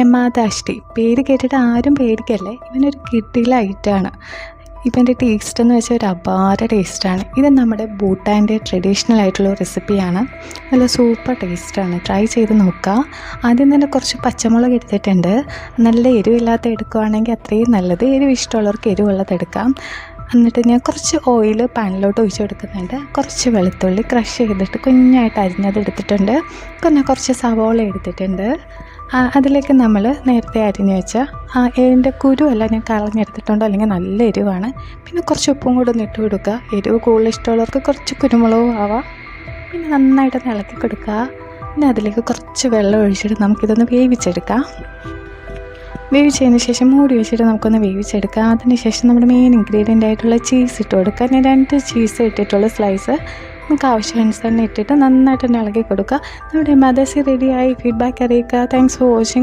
എമാദാഷ്ടി പേര് കേട്ടിട്ട് ആരും പേടിക്കല്ലേ? ഇവനൊരു കിട്ടിയിലെ ഐറ്റമാണ് ഇവന്റെ ടേസ്റ്റ് എന്ന് വെച്ചാൽ ഒരു അപാര ടേസ്റ്റാണ് ഇത് നമ്മുടെ ഭൂട്ടാന്റെ ട്രഡീഷണൽ ആയിട്ടുള്ള റെസിപ്പിയാണ് നല്ല സൂപ്പർ ടേസ്റ്റാണ് ട്രൈ ചെയ്ത് നോക്കുക ആദ്യം തന്നെ കുറച്ച് പച്ചമുളക് എടുത്തിട്ടുണ്ട്. നല്ല എരിവില്ലാത്ത എടുക്കുകയാണെങ്കിൽ അത്രയും നല്ലത്. എരിവ് ഇഷ്ടമുള്ളവർക്ക് എരിവുള്ളത് എടുക്കാം. എന്നിട്ട് ഞാൻ കുറച്ച് ഓയിൽ പാനിലോട്ട് ഒഴിച്ചു കൊടുക്കുന്നുണ്ട്. കുറച്ച് വെളുത്തുള്ളി ക്രഷ് ചെയ്തിട്ട് കുഞ്ഞായിട്ട് അരിഞ്ഞത് എടുത്തിട്ടുണ്ട്. പിന്നെ കുറച്ച് സവോള എടുത്തിട്ടുണ്ട്. അതിലേക്ക് നമ്മൾ നേരത്തെ അരിഞ്ഞ് വെച്ച ആ കുരു കുരുവല്ല ഞാൻ കളഞ്ഞെടുത്തിട്ടുണ്ട്. അല്ലെങ്കിൽ നല്ല എരിവാണ്. പിന്നെ കുറച്ച് ഉപ്പും കൂടെ ഒന്ന് ഇട്ട് കൊടുക്കുക. എരിവ് കൂടുതൽ ഇഷ്ടമുള്ളവർക്ക് കുറച്ച് കുരുമുളകും ആവാം. പിന്നെ നന്നായിട്ട് ഒന്ന് ഇളക്കി കൊടുക്കുക. പിന്നെ അതിലേക്ക് കുറച്ച് വെള്ളം ഒഴിച്ചിട്ട് നമുക്കിതൊന്ന് വേവിച്ചെടുക്കാം. വേവിച്ചതിന് ശേഷം മൂടി വെച്ചിട്ട് നമുക്കൊന്ന് വേവിച്ചെടുക്കാം. അതിന് ശേഷം നമ്മുടെ മെയിൻ ഇൻഗ്രീഡിയന്റ് ആയിട്ടുള്ള ചീസ് ഇട്ട് കൊടുക്കുക. ഞാൻ രണ്ട് ചീസ് ഇട്ടിട്ടുള്ള സ്ലൈസ് നമുക്ക് ആവശ്യാനുസരണം ഇട്ടിട്ട് നന്നായിട്ട് തന്നെ ഇളക്കി കൊടുക്കുക. നമ്മുടെ മദർസി റെഡിയായി ഫീഡ്ബാക്ക് അറിയിക്കുക. Thanks for watching